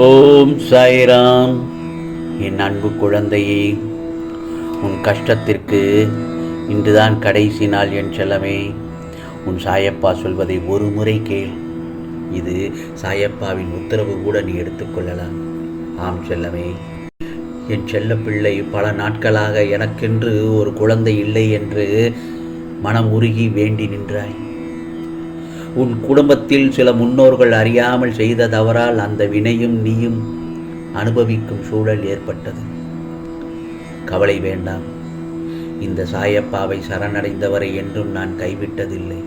ஓம் சாய்ராம். என் அன்பு குழந்தையே உன் கஷ்டத்திற்கு இன்றுதான் கடைசி நாள் என் செல்லமே. உன் சாயப்பா சொல்வதை ஒரு முறை கேள். இது சாயப்பாவின் உத்தரவு கூட நீ எடுத்துக்கொள்ளலாம் ஆம் செல்லமே என் செல்ல பிள்ளை பல நாட்களாக எனக்கென்று ஒரு குழந்தை இல்லை என்று மனம் உருகி வேண்டி நின்றாய். உன் குடும்பத்தில் சில முன்னோர்கள் அறியாமல் செய்த தவறால் அந்த வினையும் நீயும் அனுபவிக்கும் சூழல் ஏற்பட்டது. கவலை வேண்டாம். இந்த சாயப்பாவை சரணடைந்தவரை என்றும் நான் கைவிட்டதில்லை.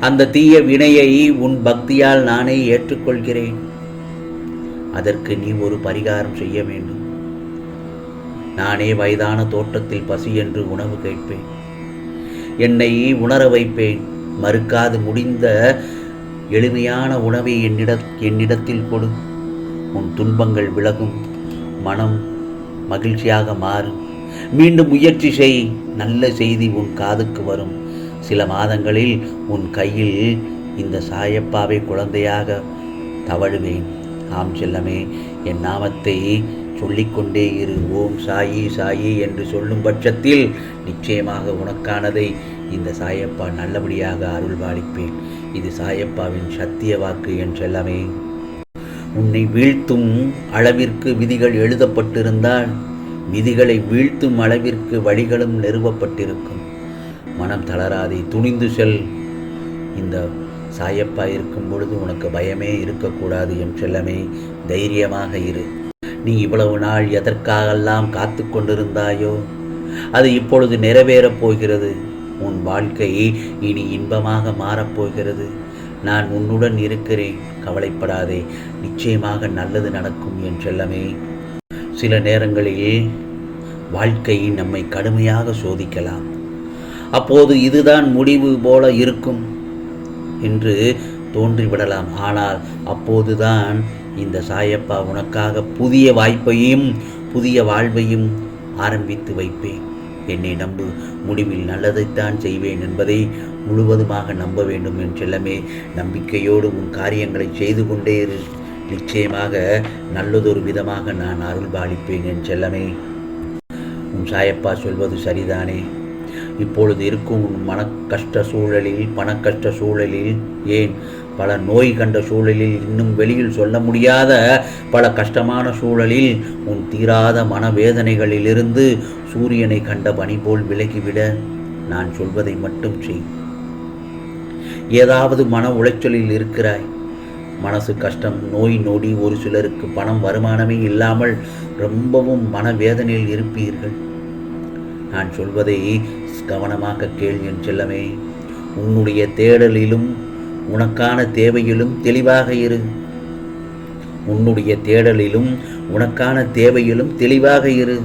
அந்த தீய வினையை உன் பக்தியால் நானே ஏற்றுக்கொள்கிறேன். அதற்கு நீ ஒரு பரிகாரம் செய்ய வேண்டும். நானே வயதான தோட்டத்தில் பசி என்று உணவு கேட்பேன். என்னை உணர வைப்பேன். மறுக்காது முடிந்த எளிமையான உணவை என்னிட என்னிடத்தில் கொடு. உன் துன்பங்கள் விலகும். மனம் மகிழ்ச்சியாக மாறும் மீண்டும் முயற்சி செய். நல்ல செய்தி உன் காதுக்கு வரும். சில மாதங்களில் உன் கையில் இந்த சாயப்பாவை குழந்தையாக தவழுவேன். ஆம் செல்லமே என் நாமத்தை சொல்லிக்கொண்டே இரு. ஓம் சாயி சாயி என்று சொல்லும் பட்சத்தில் நிச்சயமாக உனக்கானதை இந்த சாயப்பா நல்லபடியாக அருள்பாலிப்பேன் இது சாயப்பாவின் சத்திய வாக்கு என் செல்லமே உன்னை வீழ்த்தும் அளவிற்கு விதிகள் எழுதப்பட்டிருந்தால் விதிகளை வீழ்த்தும் அளவிற்கு வழிகளும் நிறுவப்பட்டிருக்கும். மனம் தளராதே துணிந்து செல். இந்த சாயப்பா இருக்கும் பொழுது உனக்கு பயமே இருக்கக்கூடாது என்றெல்லாமே. தைரியமாக இரு. நீ இவ்வளவு நாள் எதற்காகெல்லாம் காத்து கொண்டிருந்தாயோ அது இப்பொழுது நிறைவேறப் போகிறது. உன் வாழ்க்கை இனி இன்பமாக மாறப்போகிறது. நான் உன்னுடன் இருக்கிறேன். கவலைப்படாதே. நிச்சயமாக நல்லது நடக்கும் என் செல்லமே சில நேரங்களில் வாழ்க்கையை நம்மை கடுமையாக சோதிக்கலாம். அப்போது இதுதான் முடிவு போல இருக்கும் என்று தோன்றிவிடலாம். ஆனால் அப்போதுதான் இந்த சாயப்பா உனக்காக புதிய வாய்ப்பையும் புதிய வாழ்வையும் ஆரம்பித்து வைப்பேன். என்னை நம்பு. முடிவில் நல்லதைத்தான் செய்வேன் என்பதை முழுவதுமாக நம்ப வேண்டும் என் செல்லமே. நம்பிக்கையோடு உன் காரியங்களை செய்து கொண்டே இரு. நிச்சயமாக நல்லதொரு விதமாக நான் அருள் பாலிப்பேன் என் செல்லமே. உன் சாயப்பா சொல்வது சரிதானே? இப்பொழுது இருக்கும் உன் மன கஷ்ட சூழலில் பணக்கஷ்ட சூழலில் ஏன் பல நோய் கண்ட சூழலில் இன்னும் வெளியில் சொல்ல முடியாத பல கஷ்டமான சூழலில் உன் தீராத மனவேதனைகளிலிருந்து சூரியனை கண்ட பனி போல் விலகிவிட நான் சொல்வதை மட்டும் செய். ஏதாவது மன உளைச்சலில் இருக்கிறாய். மனசு கஷ்டம் நோய் நொடி ஒரு சிலருக்கு பணம் வருமானமே இல்லாமல் ரொம்பவும் மனவேதனையில் இருப்பீர்கள். நான் சொல்வதை கவனமாக கேள் என் செல்லமே. உன்னுடைய தேடலிலும் உனக்கான தேவையிலும் தெளிவாக இரு. உன்னுடைய தேடலிலும் உனக்கான தேவையிலும் தெளிவாக இரு.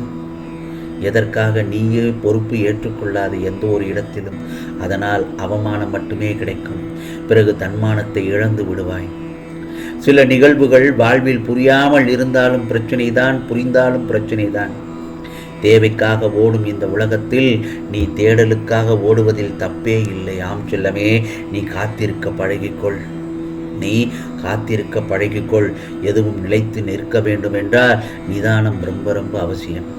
எதற்காக நீயே பொறுப்பு ஏற்றுக்கொள்ளாத எந்த ஒரு இடத்திலும் அதனால் அவமானம் மட்டுமே கிடைக்கும். பிறகு தன்மானத்தை இழந்து விடுவாய். சில நிகழ்வுகள் வாழ்வில் புரியாமல் இருந்தாலும் பிரச்சனைதான் புரிந்தாலும் பிரச்சனைதான். தேவைக்காக ஓடும் இந்த உலகத்தில் நீ தேடலுக்காக ஓடுவதில் தப்பே இல்லை. ஆம் செல்லமே நீ காத்திருக்க பழகிக்கொள். நீ காத்திருக்க பழகிக்கொள். எதுவும் நிலைத்து நிற்க வேண்டும் என்றால் நிதானம் ரொம்ப ரொம்ப அவசியம்.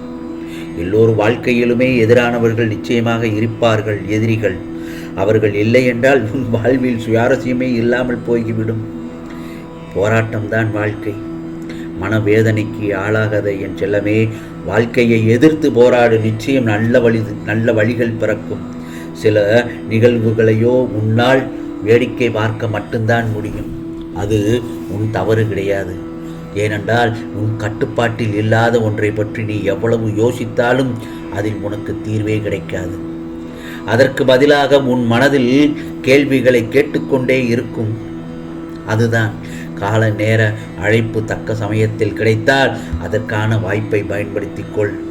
எல்லோரும் வாழ்க்கையிலுமே எதிரானவர்கள் நிச்சயமாக இருப்பார்கள் எதிரிகள். அவர்கள் இல்லை என்றால் உன் வாழ்வில் சுவாரஸ்யமே இல்லாமல் போய்விடும். போராட்டம்தான் வாழ்க்கை. மனவேதனைக்கு ஆளாகாத என் செல்லமே வாழ்க்கையை எதிர்த்து போராடு நிச்சயம் நல்ல வழி நல்ல வழிகள் பிறக்கும். சில நிகழ்வுகளையோ உன்னால் வேடிக்கை பார்க்க மட்டும்தான் முடியும். அது உன் தவறு கிடையாது. ஏனென்றால் உன் கட்டுப்பாட்டில் இல்லாத ஒன்றை பற்றி நீ எவ்வளவு யோசித்தாலும் அதில் உனக்கு தீர்வே கிடைக்காது. அதற்கு பதிலாக உன் மனதில் கேள்விகளை கேட்டுக்கொண்டே இருக்கும். அதுதான் கால நேர அழைப்பு தக்க சமயத்தில் கிடைத்தால் அதற்கான வாய்ப்பை பயன்படுத்திக் கொள்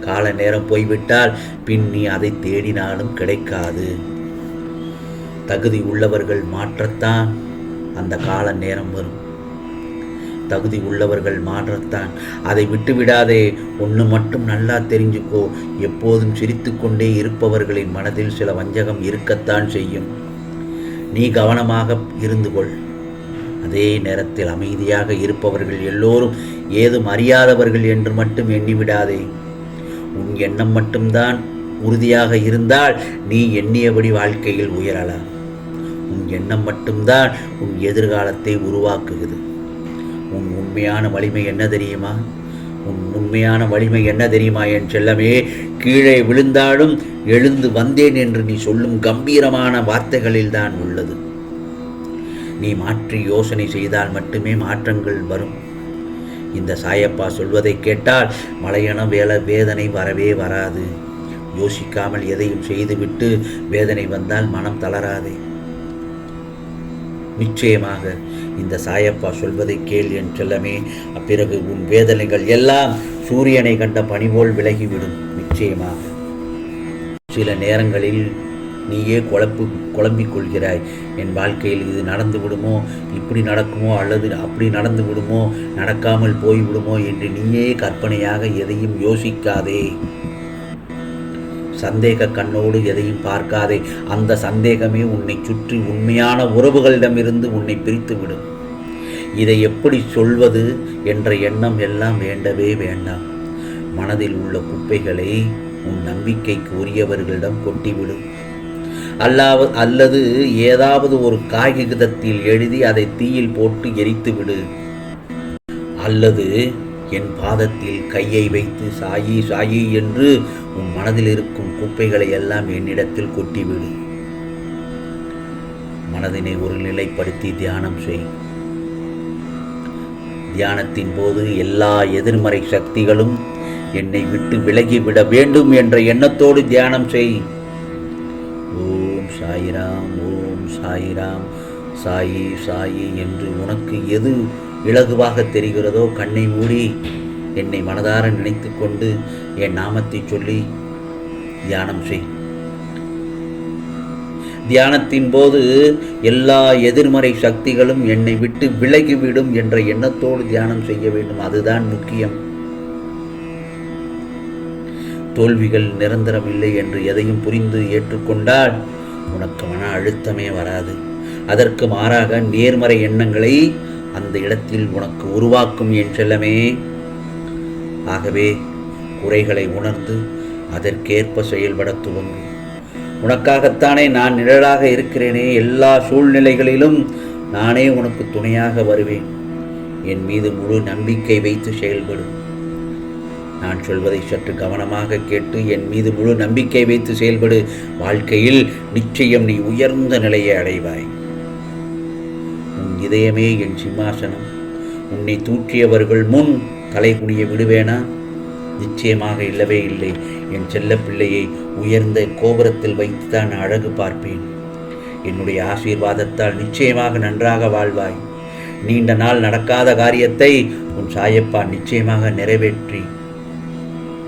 கால நேரம் போய்விட்டால் பின் நீ அதை தேடினாலும் கிடைக்காது. தகுதி உள்ளவர்கள் மாற்றத்தான் அந்த கால நேரம் வரும். தகுதி உள்ளவர்கள் மாற்றத்தான். அதை விட்டுவிடாதே ஒன்று மட்டும் நல்லா தெரிஞ்சுக்கோ. எப்போதும் சிரித்துக்கொண்டே இருப்பவர்களின் மனதில் சில வஞ்சகம் இருக்கத்தான் செய்யும். நீ கவனமாக இருந்து கொள். அதே நேரத்தில் அமைதியாக இருப்பவர்கள் எல்லோரும் ஏதும் அறியாதவர்கள் என்று மட்டும் எண்ணிவிடாதே. உன் எண்ணம் மட்டும்தான் உறுதியாக இருந்தால் நீ எண்ணியபடி வாழ்க்கையில் உயரலாம். உன் எண்ணம் மட்டும்தான் உன் எதிர்காலத்தை உருவாக்குகிறது. உன் உண்மையான வலிமை என்ன தெரியுமா? உன் உண்மையான வலிமை என்ன தெரியுமா என் செல்லமே? கீழே விழுந்தாலும் எழுந்து வந்தேன் என்று நீ சொல்லும் கம்பீரமான வார்த்தைகளில் தான் உள்ளது. நீ மாற்றி யோசனை செய்தால் மட்டுமே மாற்றங்கள் வரும். இந்த சாயப்பா சொல்வதை கேட்டால் மலையன வேலை வேதனை வரவே வராது. யோசிக்காமல் எதையும் செய்துவிட்டு வேதனை வந்தால் மனம் தளராதே. நிச்சயமாக இந்த சாயப்பா சொல்வதை கேள் என் செல்லமே. அப்பிறகு உன் வேதனைகள் எல்லாம் சூரியனை கண்ட பனிபோல் விலகிவிடும். நிச்சயமாக. சில நேரங்களில் நீயே குழப்பு குழம்பிக் கொள்கிறாய் என் வாழ்க்கையில் இது நடந்து விடுமோ? இப்படி நடக்குமோ? அல்லது அப்படி நடந்து விடுமோ? நடக்காமல் போய்விடுமோ என்று நீயே கற்பனையாக எதையும் யோசிக்காதே. சந்தேக கண்ணோடு எதையும் பார்க்காதே. அந்த சந்தேகமே உன்னை சுற்றி உண்மையான உறவுகளிடமிருந்து உன்னை பிரித்துவிடும். இதை எப்படி சொல்வது என்ற எண்ணம் எல்லாம் வேண்டவே வேண்டாம். மனதில் உள்ள குப்பைகளை உன் நம்பிக்கைக்கு உரியவர்களிடம் கொட்டிவிடும் அல்லாவ அல்லது ஏதாவது ஒரு காகிதத்தில் எழுதி அதை தீயில் போட்டு எரித்துவிடு. அல்லது என் பாதத்தில் கையை வைத்து சாயி சாயி என்று உன் மனதில் இருக்கும் குப்பைகளை எல்லாம் என்னிடத்தில் கொட்டிவிடு. மனதினை ஒரு நிலைப்படுத்தி தியானம் செய். தியானத்தின் போது எல்லா எதிர்மறை சக்திகளும் என்னை விட்டு விலகிவிட வேண்டும் என்ற எண்ணத்தோடு தியானம் செய். சாயிராம் ஓம் சாயிராம். சாயி சாயி என்று உனக்கு எது இலகுவாக தெரிகிறதோ கண்ணை மூடி என்னை மனதார நினைத்து கொண்டு என் நாமத்தை சொல்லி தியானம் செய். தியானத்தின் போது எல்லா எதிர்மறை சக்திகளும் என்னை விட்டு விலகிவிடும் என்ற எண்ணத்தோடு தியானம் செய்ய வேண்டும். அதுதான் முக்கியம். தோல்விகள் நிரந்தரமில்லை என்று எதையும் புரிந்து ஏற்றுக்கொண்டால் உனக்கு மன அழுத்தமே வராது. அதற்கு மாறாக நேர்மறை எண்ணங்களை அந்த இடத்தில் உனக்கு உருவாக்கும் என் செல்லமே. ஆகவே குறைகளை உணர்ந்து அதற்கேற்ப செயல்பட துவங்கு. உனக்காகத்தானே நான் நிழலாக இருக்கிறேனே. எல்லா சூழ்நிலைகளிலும் நானே உனக்கு துணையாக வருவேன். என் மீது முழு நம்பிக்கை வைத்து செயல்படும் நான் சொல்வதை சற்று கவனமாக கேட்டு என் மீது முழு நம்பிக்கை வைத்து செயல்படு. வாழ்க்கையில் நிச்சயம் நீ உயர்ந்த நிலையை அடைவாய். உன் இதயமே என் சிம்மாசனம். உன்னை தூற்றியவர்கள் முன் தலை குனிய விடுவேனா? நிச்சயமாக இல்லவே இல்லை. என் செல்ல பிள்ளையை உயர்ந்த கோபுரத்தில் வைத்துதான் அழகு பார்ப்பேன். என்னுடைய ஆசீர்வாதத்தால் நிச்சயமாக நன்றாக வாழ்வாய். நீண்ட நாள் நடக்காத காரியத்தை உன் சாயப்பா நிச்சயமாக நிறைவேற்றி